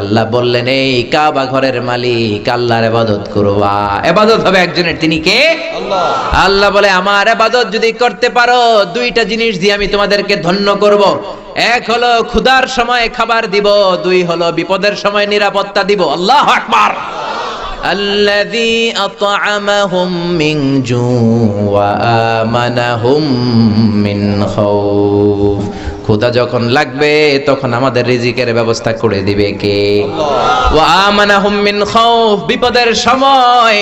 আল্লাহ বললেন এই কাবা ঘরের মালিক আল্লাহর ইবাদত করবা ইবাদত হবে একজনের তিনি কে আল্লাহ আল্লাহ বলে আমার ইবাদত যদি করতে পারো দুইটা জিনিস দিয়ে আমি তোমাদেরকে ধন্য করব এক হলো ক্ষুধার সময় খাবার দিব দুই হলো বিপদের সময় নিরাপত্তা দিব আল্লাহ আকবার الذي أطعمهم من جوع وآمنهم من خوف ক্ষুধা যখন লাগবে তখন আমাদের রিজিকের ব্যবস্থা করে দিবে কে? মিন খাউফ বিপদের সময়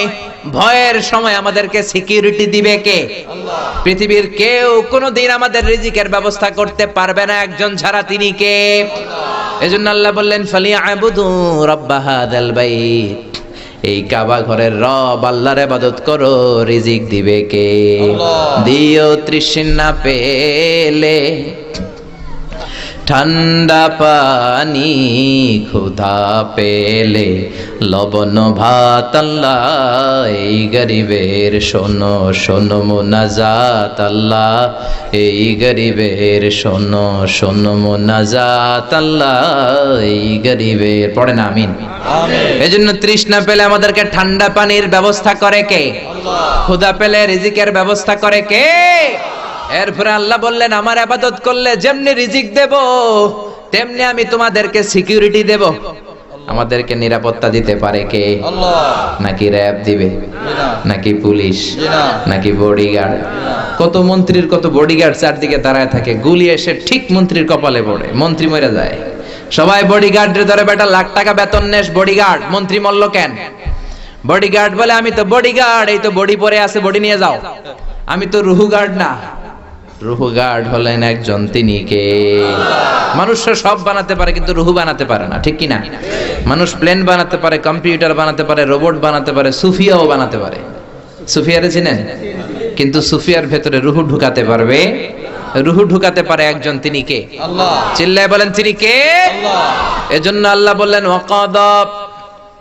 ভয়ের সময় আমাদেরকে সিকিউরিটি দিবে কে? পৃথিবীর কেউ কোনোদিন আমাদের রিজিকের ব্যবস্থা করতে পারবে না একজন ছাড়া তিনি কে? এজন্য আল্লাহ বললেন ফালিয়াবুদু রাব্বা হাদাল বাইত। এই কাবা ঘরের রব আল্লাহর ইবাদত করো রিজিক দিবে কে। দিও তৃষ্ণা পেলে। ঠান্ডা পানি ক্ষুধা পেলে লবণ ভাত আল্লাহ এই গরিবের শোনো শোনো মোনাজাত আল্লাহ এই গরিবের শোনো শোনো মোনাজাত আল্লাহ এই গরিবের পড়ে না আমিন। আমিন। এজন্য তৃষ্ণা পেলে আমাদেরকে ঠান্ডা পানির ব্যবস্থা করে কে? ক্ষুধা পেলে রিজিকের ব্যবস্থা করে কে? এরপরে আল্লাহ বললেন আমার আবাদত করলে যেমনি রিজিক দেব তেমনি আমি তোমাদেরকে সিকিউরিটি দেব। আমাদেরকে নিরাপত্তা দিতে পারে কে? নাকি র্যাব দিবে? নাকি পুলিশ? নাকি বডিগার্ড কত মন্ত্রীর কত বডিগার্ড চারদিকে দাঁড়ায় থাকে গুলি এসে ঠিক মন্ত্রীর কপালে পড়ে মন্ত্রী মরে যায়। সবাই বডিগার্ডের ধরে বেটা লাখ টাকা বেতন নেস বডিগার্ড মন্ত্রী মল্ল কেন? বডিগার্ড বলে আমি তো বডিগার্ড এই তো বডি পরে আছে বডি নিয়ে যাও। আমি তো রুহু গার্ড না। রুহু গার্ড হলেন একজন তিনি কে মানুষরা সব বানাতে পারে কিন্তু রুহু বানাতে পারে না ঠিক কি না মানুষ প্লেন বানাতে পারে কম্পিউটার বানাতে পারে রোবট বানাতে পারে সুফিয়াও বানাতে পারে। সুফিয়ারে চিনেন? কিন্তু সুফিয়ার ভেতরে রুহু ঢুকাতে পারবে। রুহু ঢুকাতে পারে একজন তিনি কে? চিল্লায় বলেন তিনি কে? এজন্য আল্লাহ বললেন ওয়াকাদা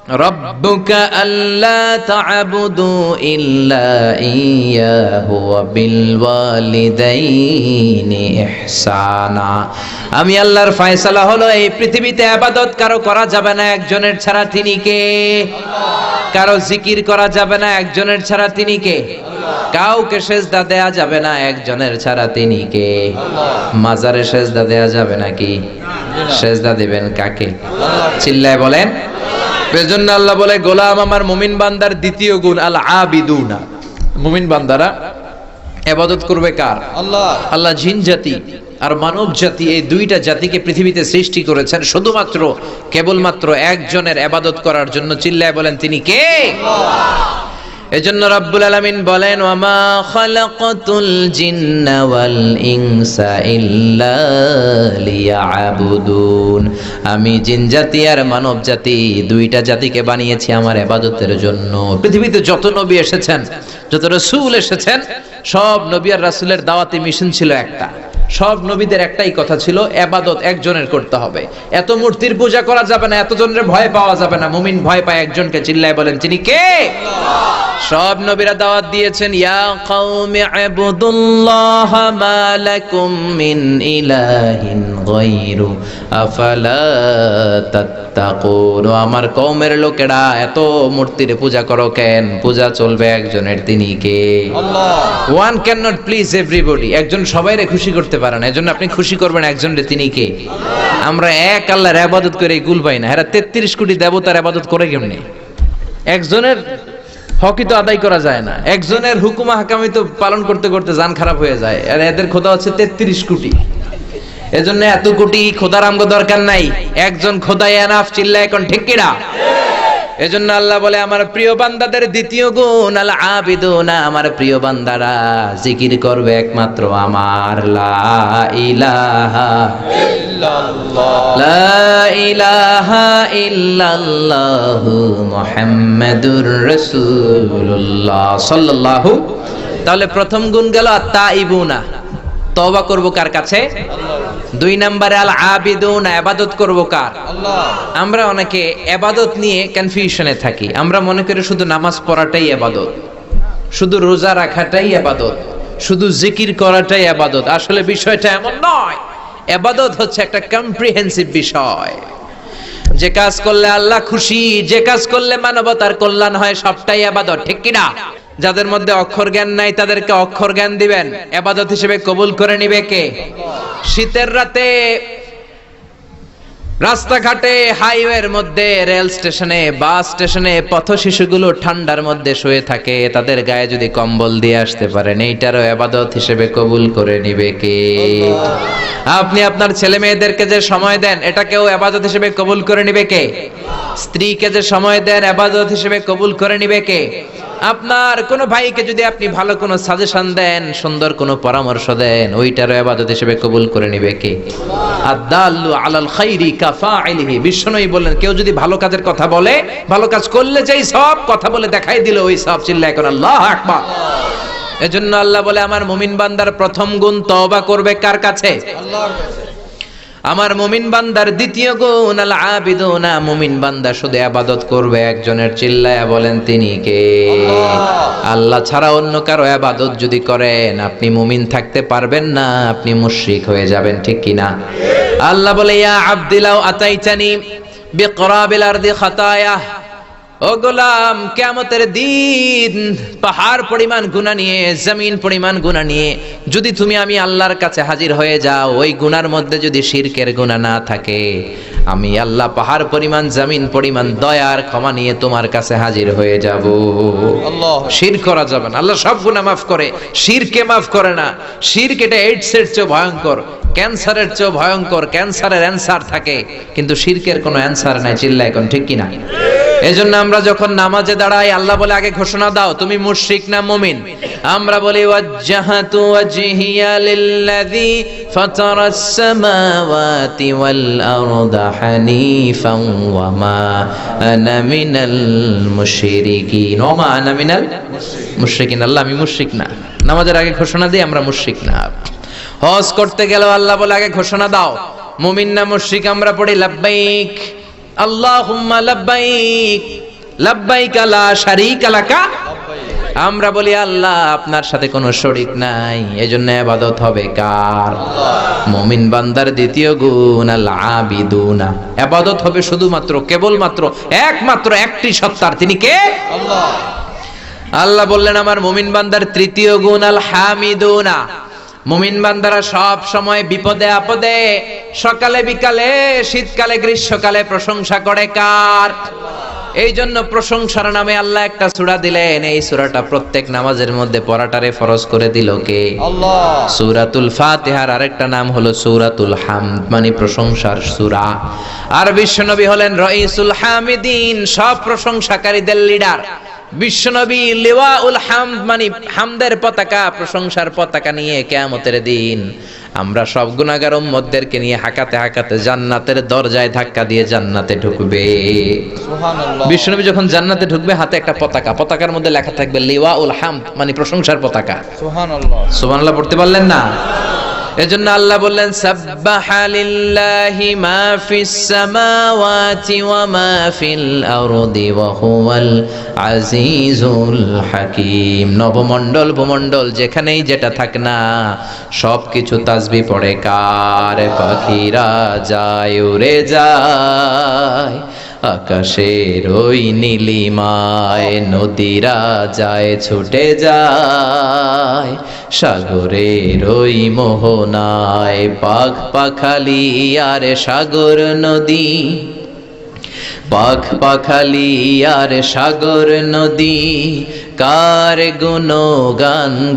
ربك ألا تعبدوا إلا إياه وبالوالدين إحسانا আমি আল্লাহর ফয়সালা হলো এই পৃথিবীতে আবাদত কারো করা যাবে না একজনের ছাড়া তিনি কে কারো জিকির করা যাবে না একজনের ছাড়া তিনি কে কাউকে সেজদা দেয়া যাবে না একজনের ছাড়া তিনি কে মাজারে সেজদা দেয়া যাবে নাকি সেজদা দিবেন কাকে? চিল্লায় বলেন এজন্য আল্লাহ বলে গোলাম আমার মুমিন বান্দার দ্বিতীয় গুণ আল আবিদুনা মুমিন বান্দারা এবাদত করবে কার? আল্লাহ। আল্লাহ জিন জাতি আর মানব জাতি এই দুইটা জাতিকে পৃথিবীতে সৃষ্টি করেছেন শুধুমাত্র কেবলমাত্র একজনের এবাদত করার জন্য। চিল্লায় বলেন তিনি কে? এজন্য রাব্বুল আলামিন বলেন, ওয়ামা খালাকাতুল জিন্না ওয়াল ইনসা ইল্লা লিয়াবুদুন। আমি জিন জাতি আর মানব জাতি দুইটা জাতিকে বানিয়েছি আমার ইবাদতের জন্য। পৃথিবীতে যত নবী এসেছেন, যত রাসূল এসেছেন, সব নবী আর রাসূলের দাওয়াতি মিশন ছিল একটা। সব নবীদের একটাই কথা ছিল এবাদত একজনের করতে হবে। এত মূর্তির পূজা করা যাবে না এত জনের ভয় পাওয়া যাবে না। মুমিন ভয় পায় একজনকে চিল্লায় বলেন তিনি কে? সব নবীরা দাওয়াত দিয়েছেন ইয়া কওমি ইবুদুল্লাহ মা লাকুম মিন ইলাহিন গায়রু আফালা তাত্তাকুন আমার কওমের লোকেরা এত মূর্তির পূজা করো কেন? পূজা চলবে একজনের তিনি কে? Allah. One can not please everybody একজন সবাইরে খুশি করতে পারে না। এজন্য আপনি খুশি করবেন একজন রে, তিনি কে? আমরা এক আল্লাহর আবাদত করে গুল পাই না। এরা তেত্রিশ কোটি দেবতার আবাদত করে কেমনে? একজনের হকি তো আদায় করা যায় না। একজনের হুকুমা হাকামি তো পালন করতে করতে জান খারাপ হয়ে যায়। আর এদের খোদা হচ্ছে তেত্রিশ কোটি। এজন্য এত কোটি খোদার আমগো দরকার নাই। একজন খোদাই এনাফ চিল্লা এখন ঠিক এজন্য আল্লাহ বলে, আমার প্রিয় বান্দাদের দ্বিতীয় গুণ, আল আবিদুনা, আমার প্রিয় বান্দারা, জিকির করবে একমাত্র আমার। লা ইলাহা লা ইলাহা ইল্লাল্লাহু মুহাম্মাদুর রাসূলুল্লাহ। সাল্লাল্লাহু তাহলে প্রথম গুণ গেল তাইবুনা তওবা করব কার কাছে? দুই নম্বরে, আল আবিদুনা ইবাদত করব কার? আমরা অনেকে এবাদত নিয়ে কনফিউশনে থাকি। আমরা মনে করি শুধু নামাজ পড়াটাই এবাদত। শুধু রোজা রাখাটাই এবাদত। শুধু জিকির করাটাই এবাদত। আসলে বিষয়টা এমন নয়। এবাদত হচ্ছে একটা কম্প্রিহেন্সিভ বিষয়। যে কাজ করলে আল্লাহ খুশি, যে কাজ করলে মানবতার কল্যাণ হয়, সবটাই আবাদত ঠিক কিনা? যাদের মধ্যে অক্ষর জ্ঞান নাই তাদেরকে অক্ষর জ্ঞান দিবেন। এবাদত হিসেবে কবুল করে নিবে কে? শীতের রাতে রাস্তাঘাটে হাইওয়ের মধ্যে, রেল স্টেশনে, বাস স্টেশনে পথ শিশুগুলো ঠান্ডার মধ্যে শুয়ে থাকে। তাদের গায়ে যদি কম্বল দিয়ে আসতে পারেন, এইটারও আবাদত হিসেবে কবুল করে নিবে কে? আপনি আপনার ছেলে মেয়েদেরকে যে সময় দেন, এটাকেও আবাদত হিসেবে কবুল করে নিবে কে? স্ত্রীকে যে সময় দেন আবাদত হিসেবে কবুল করে নিবে কে? আপনার কোন ভাইকে যদি আপনি ভালো কোনো সাজেশন দেন, সুন্দর কোনো পরামর্শ দেন, ওইটারও আবাদত হিসেবে কবুল করে নিবে কে? আদাল্লু আলাল খাইরি কাফা কাফাইলিহি। বিশ্বনবী বললেন, কেউ যদি ভালো কাজের কথা বলে, ভালো কাজ করলে যেই সব কথা বলে দেখাই দিল, ওই সব চিল্লা এখন আল্লাহ আকবার। এজন্য আল্লাহ বলে, আমার মুমিন বান্দার প্রথম গুণ তওবা করবে কার কাছে আল্লাহর কাছে? আমার মুমিন বান্দার দ্বিতীয় গুণ আল আবিদুনা মুমিন বান্দা শুধু আবাদত করবে একজনের চিল্লায়া বলেন তিনি কে? আল্লাহ। ছাড়া অন্য কারও আবাদত যদি করেন আপনি মুমিন থাকতে পারবেন না আপনি মুশরিক হয়ে যাবেন ঠিক কি না আল্লাহ বলে ইয়া আব্দিলাও আতাইতানি বিকরাবিল আরদি খাতায়া। ও গোলাম কেমতের দিন পাহাড় পরিমাণ গুণা নিয়ে জমিন পরিমাণ গুণা নিয়ে যদি তুমি আমি আল্লাহর কাছে হাজির হয়ে যাও ওই গুনার মধ্যে যদি শিরকের গুণা না থাকে আমি আল্লাহ পাহাড় পরিমাণ জমিন পরিমাণ দয়ার ক্ষমা নিয়ে তোমার কাছে হাজির হয়ে যাব। আল্লাহ। শির করা যাবে না। আল্লাহ সব গুনাহ মাফ করে। শিরকে মাফ করে না। শিরক এটা এইডসের চেয়ে ভয়ঙ্কর। ক্যান্সারের চেয়ে ভয়ঙ্কর। ক্যান্সারের অ্যান্সার থাকে। কিন্তু শিরকের কোনো অ্যান্সার নাই। চিল্লা এখন ঠিক কিনা? এজন্য আমরা যখন নামাজে দাঁড়াই, আল্লাহ বলে, আগে ঘোষণা দাও, তুমি মুশরিক না মুমিন? আমরা বলি, ওয়াজ্জাহাতু ওয়াজহিয়া লিল্লাযী ফাতারাস সামাওয়াতি ওয়াল আরদা হানিফান ওয়া মা আনা মিনাল মুশরিকিন. ওয়া মা আনা মিনাল মুশরিকিন। আল্লাহ, আমি মুশরিক না। নামাজের আগে ঘোষণা দিই, আমরা মুশরিক না। হজ করতে গেলেও আল্লাহ বলে, আগে ঘোষণা দাও, মুমিন না মুশরিক আমরা পড়ি, লাব্বাইক। আল্লাহুম্মা লাব্বাইক লাব্বাইক লা শারীকা লাকা। আমরা বলি আল্লাহ আপনার সাথে কোনো শরিক নাই এজন্য ইবাদত হবে কার? মমিন বান্দার দ্বিতীয় গুণ আল আবিদুনা। ইবাদত হবে শুধুমাত্র কেবলমাত্র একমাত্র একটি সত্তার। তিনি কে? আল্লাহ। আল্লাহ বললেন আমার মুমিন বান্দার তৃতীয় গুণ আল হামিদুনা। মুমিন বান্দারা সব সময় বিপদে আপদে সকালে বিকালে শীতকালে গ্রীষ্মকালে প্রশংসা করে কার? এই জন্য প্রশংসার নামে আল্লাহ একটা সূরা দিলেন। এই সূরাটা প্রত্যেক নামাজের মধ্যে পড়াটারে ফরজ করে দিল কে? সুরাতুল ফাতিহার আরেকটা নাম হলো সুরাতুল হামদ মানে প্রশংসার সূরা। আর বিশ্বনবী হলেন রইসুল হামিদিন সব প্রশংসাকারীদের লিডার। বিশ্বনবী লেওয়া উল হামদ মানে হামদের পতাকা প্রশংসার পতাকা নিয়ে কেয়ামতের দিন আমরা সব গুনাহগার উম্মতদেরকে নিয়ে হাকাতে হাকাতে জান্নাতের দরজায় ধাক্কা দিয়ে জান্নাতে ঢুকবে। বিশ্বনবী যখন জান্নাতে ঢুকবে হাতে একটা পতাকা পতাকার মধ্যে লেখা থাকবে লেওয়া উল হামদ মানে প্রশংসার পতাকা। সুবহানাল্লাহ। সুবহানাল্লাহ পড়তে পারলেন না? এজন্য আল্লাহ বললেন, সাব্বাহা লিল্লাহি মা যেখানেই যেটা থাক না সব কিছু তাসবি পড়ে, কার পাখিরা যায়, উড়ে যায়, আকাশের ওই নীলিমায় নদীরা যায়, ছুটে যায়। সাগরের ওই মোহনায় পাখ পাখালি আর সাগর নদী। পাখ পাখালি আর সাগর নদী, কার গুণ গান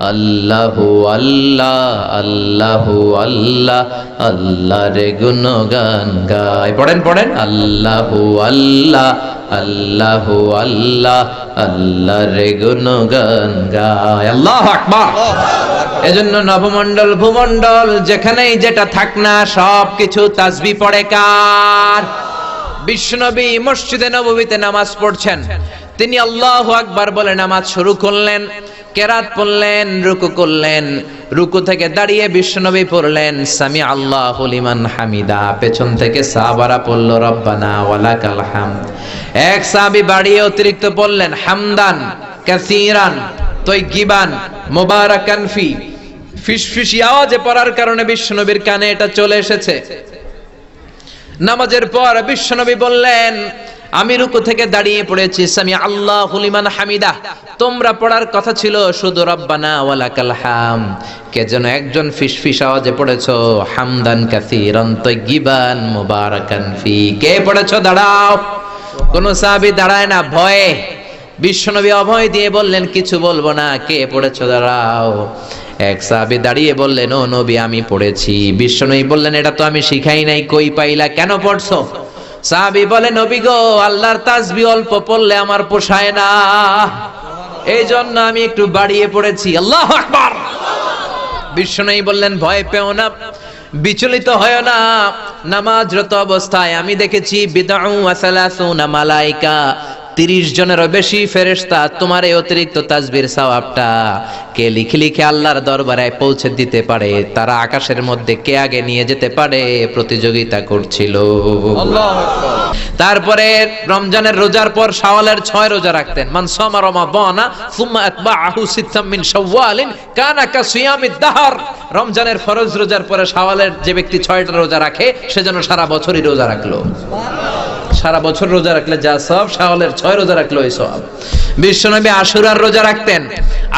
আল্লাহু আল্লাহ আল্লাহু আল্লাহ, আল্লাহর গুণ গান গায়। পড়েন পড়েন। আল্লাহু আল্লাহ আল্লাহু আল্লাহ, আল্লাহর গুণ গান গায়। আল্লাহ আকবার। এজন্য নবমণ্ডল, ভূমণ্ডল, যেখানেই যেটা থাক না সব কিছু তাসবি পড়ে কার? বিশ্বনবী মসজিদে নববীতে নামাজ পড়ছেন। তিনি আল্লাহ আকবার বলে নামাজ শুরু করলেন। কেরাত পড়লেন, রুকু করলেন, রুকু থেকে দাঁড়িয়ে বিশ্বনবী পড়লেন সামি আল্লাহ লিমান হামিদা, পেছন থেকে সাহাবারা পড়ল, রব্বানা ওয়ালাকাল হামদ। এক সাহাবী বাড়িয়ে অতিরিক্ত পড়লেন, হামদান, কাসীরান তৈগিবান মুবারাকান ফি, ফিসফিসি আওয়াজে পড়ার কারণে বিশ্বনবীর কানে এটা চলে এসেছে। নামাজের পর বিশ্বনবী বললেন আমি রুকু থেকে দাঁড়িয়ে পড়েছি। সামি, আল্লাহ হুলিমান হামিদা। তোমরা পড়ার কথা ছিল, শুধু রব্বানা ওয়ালাকাল হাম। কে যেন একজন ফিসফিস আওয়াজে পড়েছো, হামদান কাসীরান তাইয়িবান মুবারাকান ফি। কে পড়েছো? দাঁড়াও। কোন সাহাবী দাঁড়ায় না, ভয়ে। বিশ্বনবী অভয় দিয়ে বললেন, কিছু বলব না, কে পড়েছো? দাঁড়াও। এক সাহাবী দাঁড়িয়ে বললেন, ও নবী, আমি পড়েছি। বিশ্বনবী বললেন, এটা তো আমি শিখাই নাই, কই পাইলা? কেন পড়ছো? সাহাবী বলে, নবী গো, আল্লাহর তাসবি অল্প পড়লে আমার পোষায় না। এই জন্য আমি একটু বাড়িয়ে পড়েছি। আল্লাহ আকবার! বিশ্বনবী বললেন, ভয় পেও না, বিচলিত হয় না। নামাজরত অবস্থায় আমি দেখেছি বিদাউ আসালাসুনা মালাইকা। তিরিশ জনেরও বেশি ফেরেশতা তোমার এই অতিরিক্ত তাজবির সওয়াবটা কে লিখে লিখে আল্লাহর দরবারে পৌঁছে দিতে পারে তারা আকাশের মধ্যে কে আগে নিয়ে যেতে পারে প্রতিযোগিতা করছিল। তারপরে রমজানের রোজার পর শাওয়ালের ছয় রোজা রাখতেন। মান সামা রমাদানা সুম্মা আতবাআহু সিত্তাম মিন শাওয়ালিন কানা কা সিয়ামিদ দাহর। রমজানের ফরজ রোজার পরে শাওয়ালের যে ব্যক্তি ছয়টা রোজা রাখে সে যেন সারা বছরই রোজা রাখল। সারা বছর রোজা রাখলে যা সব শাওয়ালের ছয় রোজা রাখলে ওই সব। বিশ্বনবী আশুরার রোজা রাখতেন,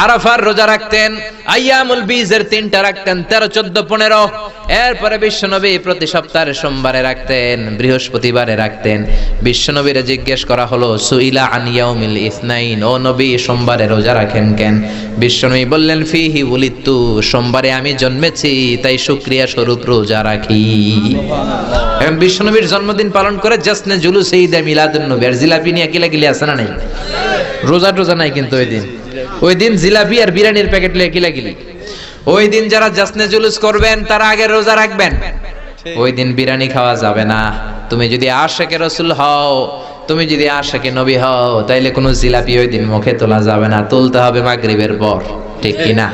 আরাফার রোজা রাখতেন আইয়ামুল বীজের তিনটা রাখতেন, তেরো, চোদ্দ, পনেরো। এরপরে বিশ্বনবী প্রতি সপ্তাহে সোমবারে রাখতেন, বৃহস্পতিবারে রাখতেন। বিশ্বনবীরে জিজ্ঞেস করা হলো, সুইলা আন ইয়াউমিল ইসনাইন, ও নবী সোমবারে রোজা রাখেন কেন? বিশ্বনবী বললেন, ফিহি উলিত্তু, সোমবারে আমি জন্মেছি, তাই শুক্রিয়া স্বরূপ রোজা রাখি। এবং বিশ্বনবীর জন্মদিন পালন করে জাসনে জুলুস মিলাদুন নবী আর জিলাপি নিয়ে কিলাকিলি আছে না নাই? রোজা টোজা নাই কিন্তু ওই দিন। ওই দিন জিলাপি আর বিরিয়ানির প্যাকেট লিয়ে কিলাকিলি ওই দিন যারা জাসনে জুলুস করবেন তারা আগে রোজা রাখবেন। ওই দিন বিরিয়ানি খাওয়া যাবে না। তুমি যদি আশেকে রসুল হও তুমি যদি আশেকে নবী হও তাইলে কোনো জিলাপি ওই দিন মুখে তোলা যাবে না। তুলতে হবে মাগরিবের পর। ঠিক কি না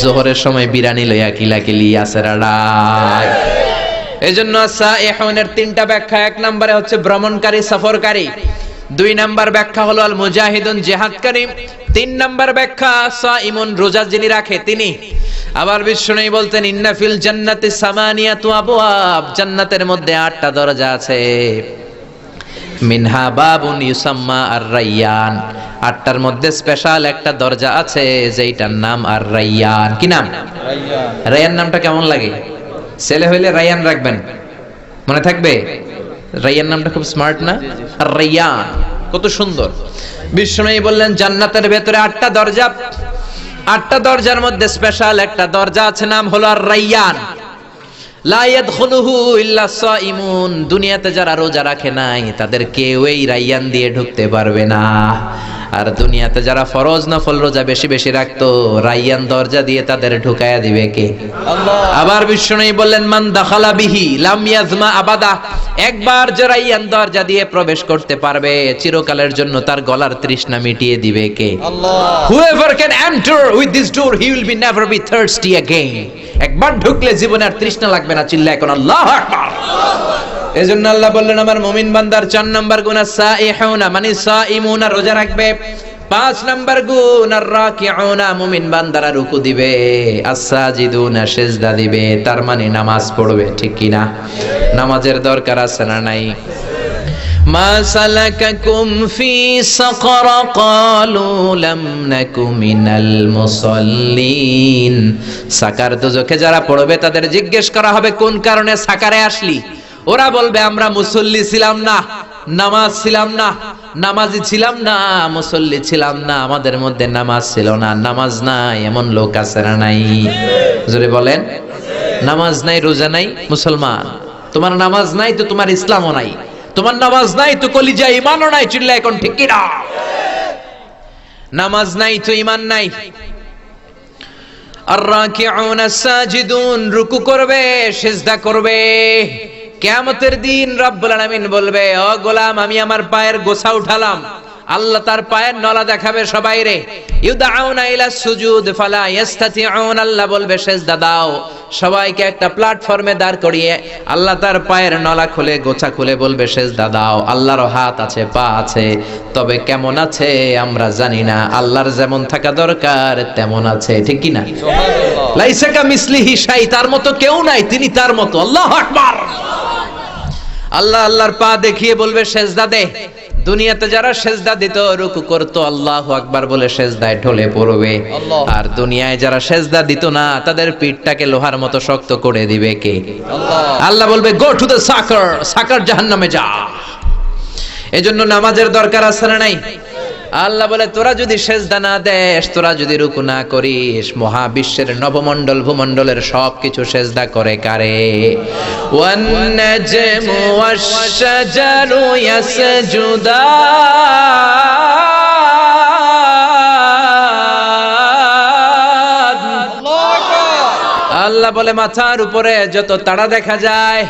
জোহরের সময় বিরিয়ানি লইয়া কিলাকিলি আছে রাড়াই এই জন্য সাইহুনের তিনটা ব্যাখ্যা, এক নম্বরে হচ্ছে ভ্রমণকারী, সফরকারী। দুই নাম্বার ব্যাখ্যা হলো আল মুজাহিদুন জিহাদকারী। তিন নাম্বার ব্যাখ্যা সাইমুন রোজা যিনি রাখে, তিনি। আবার বিষ্ণু বলতেন, ইন্না ফিল জান্নাতি সামানিয়াতু আবওয়াব। জান্নাতের মধ্যে আটটা দরজা আছে। মিনহা বাবুন ইউসাম্মা আর রাইয়ান আটটার মধ্যে স্পেশাল একটা দরজা আছে, যেইটার নাম আর রাইয়ান কি নাম? রাইয়ান নামটা কেমন লাগে? ছেলে হইলে রায়ান রাখবেন। মনে থাকবে? রায়ান নামটা খুব স্মার্ট না? আর রায়ান, কত সুন্দর। বিষ্ণুই বললেন, জান্নাতের ভেতরে আটটা দরজা। আটটা দরজার মধ্যে স্পেশাল একটা দরজা আছে, নাম হলো আর সাইমুন দুনিয়াতে যারা রোজা রাখে নাই, তাদের কেউ এই রাইয়ান দিয়ে ঢুকতে পারবে না। আর দুনিয়াতে যারা ফরজ নফল রোজা বেশি বেশি রাখতো রাইয়ান দরজা দিয়ে তাদের ঢুকায়া দিবে কে? আবার বিষ্ণুই বললেন মান দাখালা বিহি লাম ইয়াজমা আবাদা। একবার যে রাইয়ান দরজা দিয়ে প্রবেশ করতে পারবে চিরকালের জন্য তার গলার তৃষ্ণা মিটিয়ে দিবে কে? আল্লাহ। Whoever can enter with this door, he will be never be thirsty একবার ঢুকলে জীবনে আর তৃষ্ণা লাগবে না চিল্লা এখন আল্লাহ আকবার। এজন্য আল্লাহ বললেন, আমার মুমিন বান্দার চার নাম্বার গুণ সাইহুনা মানে সাইমুনা রোজা রাখবে। পাঁচ নাম্বার গুণ আর রাকিউনা, মুমিন বান্দারা রুকু দিবে। আসাজিদুনা সেজদা দিবে। তার মানে নামাজ পড়বে, ঠিক কি না? নামাজের দরকার আছে না নাই? মা সালাকাকুম ফি সাকর ক্বালু লাম নাকু মিনাল মুসাল্লিন। সাকার দুজকে যারা পড়বে, তাদের জিজ্ঞেস করা হবে, কোন কারণে সাকারে আসলি? ওরা বলবে, আমরা মুসল্লি ছিলাম না, নামাজ ছিলাম না, নামাজি ছিলাম না, মুসল্লি ছিলাম না, আমাদের মধ্যে নামাজ ছিল না, নামাজ নাই, এমন লোক আছে না নাই? জোরে বলেন, নামাজ নাই, রোজা নাই, মুসলমান, তোমার নামাজ নাই তো তোমার ইসলামও নাই, তোমার নামাজ নাই তো কলিজা ইমানও নাই চিল্লা এখন ঠিক কি না নামাজ নাই তো ইমান নাই। আর রাকিউন সাজিদুন, রুকু করবে, সিজদা করবে। কিয়ামতের দিন রব্বুল আলামিন বলবে ও গোলাম আমি আমার পায়ের গোছা উঠালাম। আল্লাহ তার পায়ের নলা দেখাবে সবাই রে ইউদাউনা ইলা সুজুদ ফালা ইয়াস্তাতিউন আল্লাহ বলবে সেজদা দাও। সবাইকে একটা প্ল্যাটফর্মে দাঁড় করিয়ে আল্লাহ তার পায়ের নলা খুলে গোছা খুলে বলবে সেজদা দাও। আল্লাহর হাত আছে পা আছে তবে কেমন আছে আমরা জানি না। আল্লাহর যেমন থাকা দরকার তেমন আছে ঠিক কি না সুবহানাল্লাহ। লাইসাকা মিসলিহি শাই তার মতো কেউ নাই তিনি তার মতো। আল্লাহু আকবার। আল্লাহ আল্লাহর পা দেখিয়ে বলবে সেজদা দে। দুনিয়াতে যারা সেজদা দিত রুকু করত আল্লাহ আকবার বলে সেজদায় ঢলে পড়বে। আর দুনিয়ায় যারা সেজদা দিত না তাদের পিঠটাকে লোহার মতো শক্ত করে দিবে কে? আল্লাহ। বলবে গো টু দ্য সাকার সাকার জাহান্নামে যা। এজন্য নামাজের দরকার আছে না নাই? আল্লাহ বলে, তোরা যদি সেজদা না দেস, তোরা যদি রুকু না করিস, মহাবিশ্বের নবমণ্ডল ভূমণ্ডলের সব কিছু সেজদা করে কারে? ওয়ান নাজমু ওয়াশ-শাজারু ইয়াসজুদান আল্লাহ বলে মাথার উপরে যত তারা দেখা যায়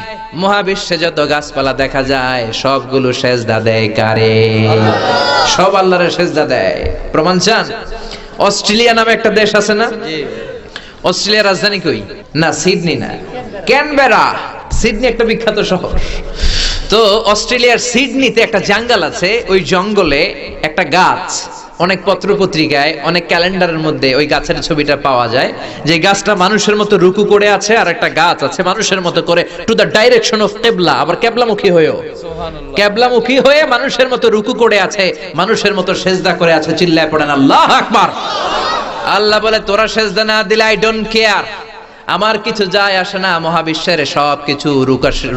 মহাবিশ্বে যত গাছপালা দেখা যায় সবগুলো সেজদা দেয় কারে? সব আল্লাহরে সেজদা দেয়। প্রমাণ চান? অস্ট্রেলিয়া নামে একটা দেশ আছে না? অস্ট্রেলিয়ার রাজধানী কই? না সিডনি না। ক্যানবেরা। সিডনি একটা বিখ্যাত শহর। তো অস্ট্রেলিয়ার সিডনিতে একটা জঙ্গল আছে ওই জঙ্গলে একটা গাছ। অনেক পত্র পত্রিকায় অনেক ক্যালেন্ডারের মধ্যে ওই গাছের ছবিটা পাওয়া যায়। যে গাছটা মানুষের মতো রুকু করে আছে আর একটা গাছ আছে মানুষের মতো করে টু দ্য ডাইরেকশন অফ কেবলা আবার কেবলামুখী হয়েও। কেবলামুখী হয়ে মানুষের মতো রুকু করে আছে মানুষের মতো সেজদা করে আছে চিল্লায় পড়েন। আল্লাহ আকবার। আল্লাহ বলে তোরা সেজদা না দিলে আই ডোন্ট কেয়ার আমার কিছু যায় আসে না মহাবিশ্বের সব কিছু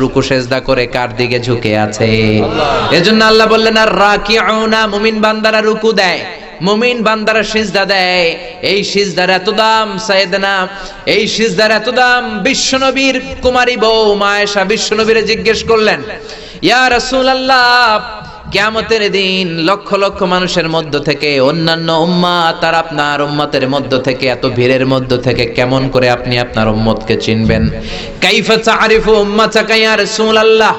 রুকু সেজদা করে কার দিকে ঝুঁকে আছে? এজন্য আল্লাহ বললেন আর রাকিউনা মুমিন বান্দারা রুকু দেয় মুমিন বান্দারা সিজদা দেয়। এই সিজদার এত দাম সাইয়েদনা এই সিজদার এত দাম বিশ্বনবীর কুমারী বউ মায়েশা বিশ্বনবীরে জিজ্ঞেস করলেন ইয়া রাসূলুল্লাহ কিয়ামতের দিন লক্ষ লক্ষ মানুষের মধ্য থেকে, অন্যান্য উম্মা তার আপনার উম্মতের মধ্য থেকে, এত ভিড়ের মধ্য থেকে কেমন করে আপনি আপনার উম্মতকে চিনবেন? কাইফা তারিফু উম্মা চাকাইয়া রাসূলুল্লাহ?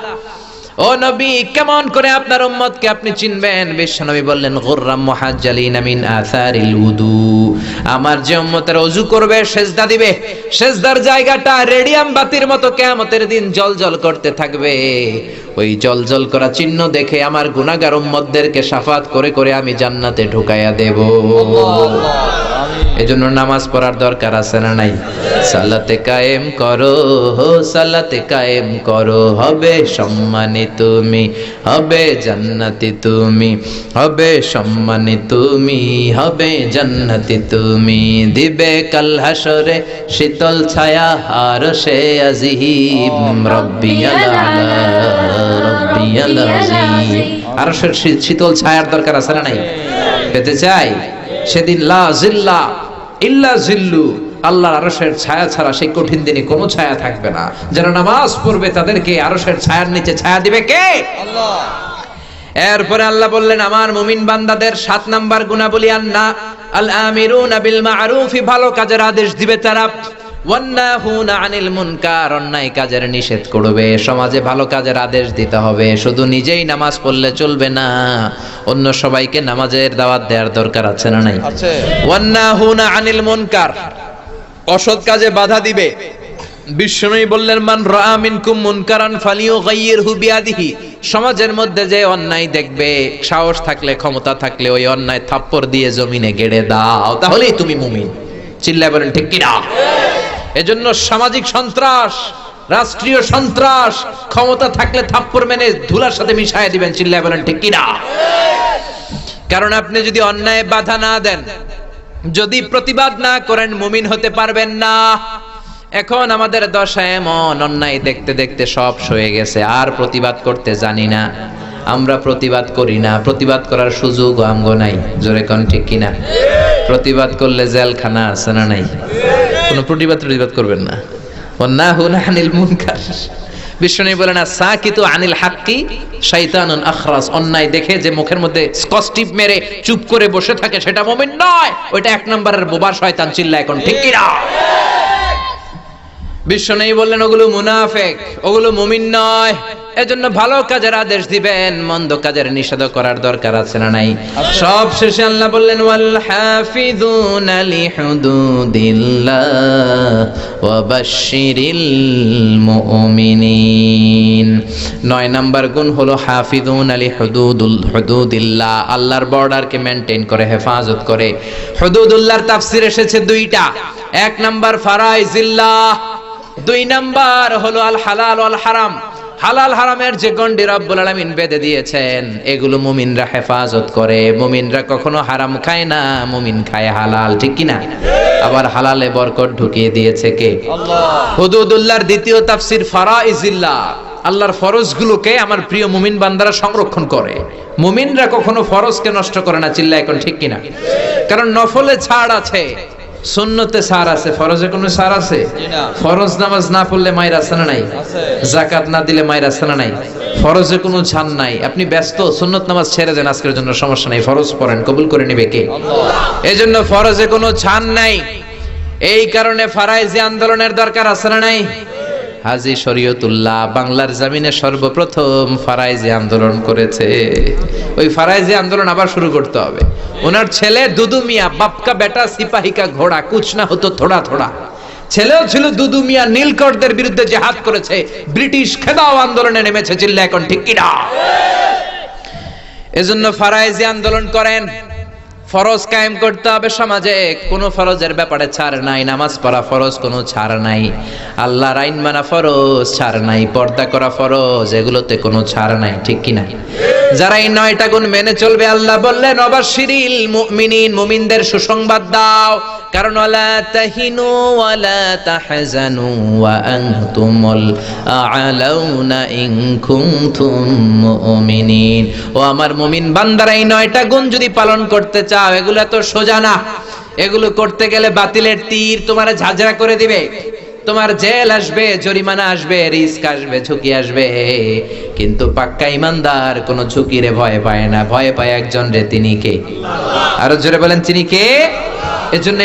ও নবী, কেমন করে আপনার উম্মতকে আপনি চিনবেন? বিশ্বনবী বললেন, গুররাম মুহাজ্জালিন মিন আসারিল উদু। আমার যে উম্মতের ওযু করবে, সেজদা দিবে। সেজদার জায়গাটা রেডিয়াম বাতির মতো কিয়ামতের দিন জলজল করতে থাকবে। ওই জলজল করা চিহ্ন দেখে আমার গুনাহগার উম্মতদেরকে শাফাত করে করে আমি জান্নাতে ঢুকাইয়া দেব। আল্লাহ আমিন এজন্য নামাজ পড়ার দরকার আছে না নাই? সালাতে কায়েম করো হো সালাতে কায়েম করো। হবে সম্মানী তুমি, হবে জান্নাতি তুমি, হবে সম্মানী তুমি, হবে জান্নাতি তুমি। দিবে কাল হাসরে শীতল ছায়া, আর সে আজিম। রব্বিয়াল আলা রব্বিয়াল আজিম। আর শীতল ছায়ার দরকার আছে না নাই? পেতে চাই? সেদিন লা জিল্লা ইল্লা জিল্লু, আল্লাহর আরশের ছায়া ছাড়া সেই কঠিন দিনে কোনো ছায়া থাকবে না। যারা নামাজ পড়বে, তাদেরকে আরশের ছায়ার নিচে ছায়া দিবে কে? আল্লাহ। এরপরে আল্লাহ বললেন, আমার মুমিন বান্দাদের সাত নাম্বার গুণাবলী আন্না আল আমিরুনা বিল মারুফি ভালো কাজের আদেশ দিবে তারা। আনিল মুনকার অন্যায় কাজের নিষেধ করবে। সমাজে ভালো কাজের আদেশ দিতে হবে। শুধু নিজেই নামাজ পড়লে চলবে না। অন্য সবাইকে নামাজের দাওয়াত দেওয়ার দরকার আছে না নাই? ওয়ান্নাহুনা আনিল মুনকার অসৎ কাজে বাধা দিবে। বিশ্বনবী বললেন মান রাআ মিনকুম মুনকারান ফালিয়ুগাইয়িরহু বিয়াদিহি। সমাজের মধ্যে যে অন্যায় দেখবে সাহস থাকলে ক্ষমতা থাকলে ওই অন্যায় থাপ্পড় দিয়ে জমিনে গেড়ে দাও। তাহলেই তুমি মুমিন। চিল্লায় বলেন ঠিক কিনা? এজন্য সামাজিক সন্ত্রাস, রাষ্ট্রীয় সন্ত্রাস, ক্ষমতা থাকলে থাপ্পড় মেনে ধুলার সাথে মিশায় দিবেন, চিল্লায় বলেন, ঠিক কিনা? কারণ আপনি যদি অন্যায় বাধা না দেন, যদি প্রতিবাদ না করেন, মুমিন হতে পারবেন না। এখন আমাদের দশা এমন, অন্যায় দেখতে দেখতে সব সয়ে গেছে, আর প্রতিবাদ করতে জানি না। আমরা প্রতিবাদ করি না, প্রতিবাদ করার সুযোগ আমগ নাই। জোরে কোন, ঠিক কিনা? প্রতিবাদ করলে জেলখানা আছে না নাই? কোনো প্রতিবাদ প্রতিবাদ করবেন না। না হুন আনিল মুনকার। বিষ্ণু না সাকিতু আনিল হাক্কি শয়তানুন আখরাস। অন্যায় দেখে যে মুখের মধ্যে স্কস্টিপ মেরে চুপ করে বসে থাকে, সেটা মোমেন্ট নয়। ওইটা এক নম্বরের বোবা শয়তান চিল্লা এখন, ঠিক কিনা? বিশ্ব নেই বললেন, ওগুলো মুনাফেক, ওগুলো মুমিন নয়। এজন্য ভালো কাজের আদেশ দিবেন, মন্দ কাজের নিষেধ করার দরকার আছে না নাই? সব শেষে আল্লাহ বললেন ওয়াল হাফিযুনা লিহুদুদিল্লাহ ওয়া বাশশিরিল মুমিনিন। নয় নাম্বার গুণ হলো, হাফিযুন আলি হুদুদুল হুদুদিল্লাহ। আল্লাহর বর্ডারকে মেনটেন করে, হেফাজত করে। হুদুদুল্লাহর তাফসীর এসেছে দুইটা। এক নাম্বার, ফারাইজিল্লাহ। দুই নাম্বার হলো আল হালাল ওয়াল হারাম। হালাল হারামের যে গন্ডি রব্বুল আলামিন বেঁধে দিয়েছেন এগুলো মুমিনরা হেফাজত করে। মুমিনরা কখনো হারাম খায় না মুমিন খায় হালাল ঠিক কি না আবার হালালে বরকত ঢুকিয়ে দিয়েছে কে? আল্লাহ। হুদুদুল্লাহর দ্বিতীয় তাফসির ফারাইজিল্লাহ। আল্লাহর ফরজগুলোকে আমার প্রিয় মুমিন বান্দারা সংরক্ষণ করে। মুমিনরা কখনো ফরজকে নষ্ট করে না চিল্লা এখন ঠিক কিনা? কারণ নফলে ছাড় আছে। সুন্নতে সার আছে ফরজে কোনো সার আছে? ফরজ নামাজ না পড়লে মায়ের আসানা নাই? জাকাত না দিলে মায়ের আসানা নাই? ফরজে কোনো ছান নাই। আপনি ব্যস্ত সুন্নত নামাজ ছেড়ে দেন আজকের জন্য সমস্যা নাই। ফরজ পড়েন কবুল করে নিবে কে? এই জন্য ফরজে কোনো ছান নাই। এই কারণে ফারাইজি আন্দোলনের দরকার আছে না নাই? হাজি শরীয়তুল্লাহ বাংলার জামিনে সর্বপ্রথম ফারাইজি আন্দোলন করেছে। ওই ফারাইজি আন্দোলন আবার শুরু করতে হবে। ওনার ছেলে দুদু মিয়া, বাপকা বেটা, সিপাহিকা ঘোড়া কুছ না হতো থোড়া থোড়া। ছেলেও ছিল দুদু মিয়া, নীলকরদের বিরুদ্ধে জেহাদ করেছে। ব্রিটিশ খেদাও আন্দোলনে নেমেছে চিল্লা এখন ঠিক কিনা। এজন্য ফারাইজি আন্দোলন করেন। ফরজ কায়েম করতে হবে সমাজে, কোনো ফরজের ব্যাপারে ছাড় নাই, নামাজ পড়া ফরজ, কোনো ছাড় নাই। আল্লাহর আইন মানা ফরজ, ছাড় নাই, পর্দা করা ফরজ, এগুলোতে কোনো ছাড় নাই, ঠিক কি না? যারা এই নয়টা গুণ মেনে চলবে, আল্লাহ বললেন অবাশিরিল মুমিনিন, মুমিনদের সুসংবাদ দাও কারণ ওয়ালা তাহিনু ওয়ালা তাহজানু ওয়া আনতুমুল ইন কুনতুম মুমিনিন। ও আমার মুমিন বান্দারা, এই নয়টা গুণ যদি পালন করতে চাও, এগুলো এত সোজা না। এগুলো করতে গেলে বাতিলের তীর তোমার ঝাঁঝরা করে দিবে। তোমার জেল আসবে, জরিমানা আসবে, রিস্ক আসবে, ঝুঁকি আসবে। কিন্তু পাক্কা ইমানদার কোনো ঝুঁকিরে ভয় পায় না। ভয় পায় একজন রে, তিনি কে? আরও জোরে বলেন, তিনি কে? এজন্য